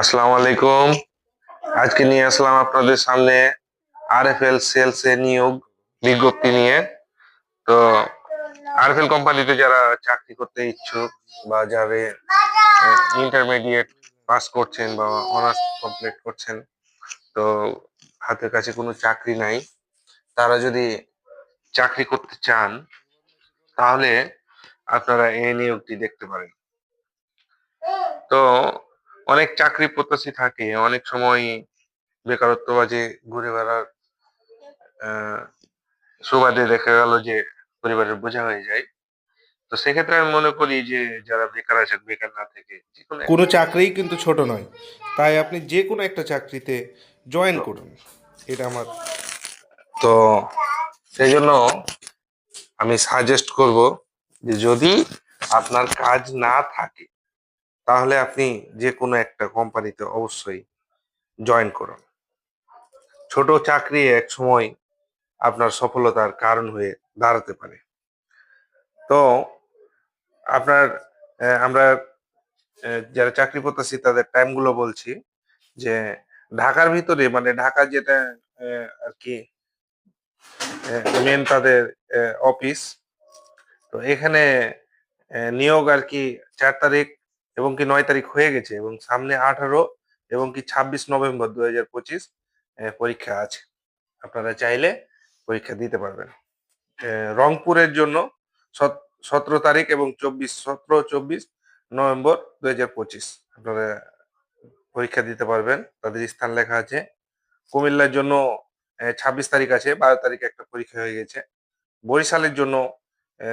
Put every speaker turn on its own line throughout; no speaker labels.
আসসালামু আলাইকুম। আজকে নিয়ে আসলাম আপনাদের সামনে আরএফএল সেলস এ নিয়োগ বিজ্ঞপ্তি নিয়ে। তো আরএফএল কোম্পানিতে যারা চাকরি করতে ইচ্ছুক বা যারা ইন্টারমিডিয়েট পাস করছেন বা অনার্স কমপ্লিট করছেন, তো হাতের কাছে কোনো চাকরি নাই, তারা যদি চাকরি করতে চান, তাহলে আপনারা এই নিয়োগটি দেখতে পারেন। তো অনেক চাকরি প্রত্যাশী থাকে অনেক সময় বেকারত্ব বাজে ঘুরে বেড়ার সুবাদে দেখা গেল যে পরিবারের বোঝা হয়ে যায়। তো সেক্ষেত্রে আমি মনে করি যে যারা বেকার আছে বেকার না থেকে কোনো
কোনো চাকরিই কিন্তু ছোট নয়। তাই আপনি যে কোনো একটা চাকরিতে জয়েন করুন। এটা আমার
তো সেই জন্য আমি সাজেস্ট করব যে যদি আপনার কাজ না থাকে তাহলে আপনি যে কোনো একটা কোম্পানিতে অবশ্যই জয়েন করুন। ছোট চাকরি এক সময় আপনার সফলতার কারণ হয়ে দাঁড়াতে পারে। তো আপনার আমরা যারা চাকরি করতেছি তাদের টাইমগুলো বলছি যে ঢাকার ভিতরে মানে ঢাকা যেটা আর কি মেন তাদের অফিস তো এখানে নিয়োগ আর কি চার তারিখ এবং কি নয় তারিখ হয়ে গেছে এবং সামনে আঠারো এবং কি ছাব্বিশ নভেম্বর দু হাজার পঁচিশ পরীক্ষা আছে। আপনারা চাইলে পরীক্ষা দিতে পারবেন। রংপুরের জন্য সতেরো তারিখ এবং চব্বিশ, সতেরো, চব্বিশ নভেম্বর দু হাজার পঁচিশ। আপনারা পরীক্ষা দিতে পারবেন। তাদের স্থান লেখা আছে। কুমিল্লার জন্য ছাব্বিশ তারিখ আছে, বারো তারিখ একটা পরীক্ষা হয়ে গেছে। বরিশালের জন্য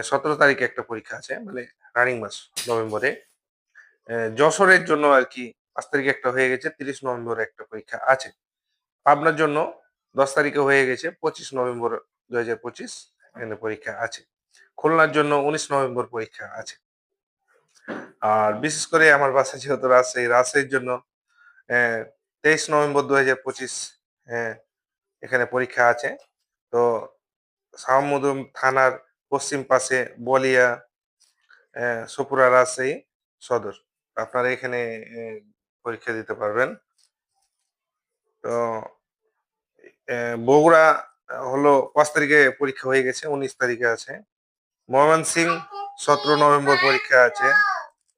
সতেরো তারিখে একটা পরীক্ষা আছে মানে রানিং মাস নভেম্বরে। যশোরের জন্য আর কি পাঁচ তারিখে একটা হয়ে গেছে, তিরিশ নভেম্বরে একটা পরীক্ষা আছে। পাবনার জন্য দশ তারিখে হয়ে গেছে, পঁচিশ নভেম্বর দু হাজার পঁচিশ এখানে পরীক্ষা আছে। খুলনার জন্য উনিশ নভেম্বর পরীক্ষা আছে। আর বিশেষ করে আমার বাসা যেহেতু রাজশাহী, রাজশাহীর জন্য তেইশ নভেম্বর দু হাজার পঁচিশ এখানে পরীক্ষা আছে। তো শাহমুদুম থানার পশ্চিম পাশে বলিয়া সপুরা রাজশাহী সদর। আপনারা এখানে পরীক্ষা দিতে পারবেন। তো বগুড়া হলো পাঁচ তারিখে পরীক্ষা হয়ে গেছে, উনিশ তারিখে আছে। ময়মনসিং সতেরো নভেম্বর পরীক্ষা আছে।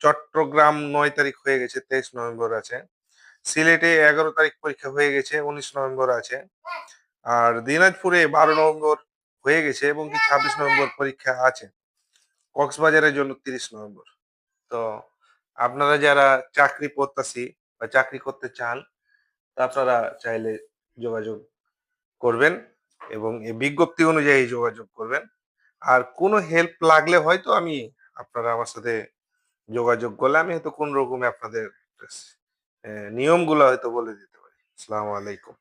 চট্টগ্রাম নয় তারিখ হয়ে গেছে, তেইশ নভেম্বর আছে। সিলেটে এগারো তারিখ পরীক্ষা হয়ে গেছে, উনিশ নভেম্বর আছে। আর দিনাজপুরে বারো নভেম্বর হয়ে গেছে এবং কি ছাব্বিশ নভেম্বর পরীক্ষা আছে। কক্সবাজারের জন্য তিরিশ নভেম্বর। তো আপনারা যারা চাকরি প্রত্যাশী বা চাকরি করতে চান তা আপনারা চাইলে যোগাযোগ করবেন এবং এই বিজ্ঞপ্তি অনুযায়ী যোগাযোগ করবেন। আর কোনো হেল্প লাগলে হয়তো আমি আপনারা আমার সাথে যোগাযোগ করলে আমি হয়তো কোন রকমে আপনাদের নিয়মগুলো হয়তো বলে দিতে পারি। আসসালামু আলাইকুম।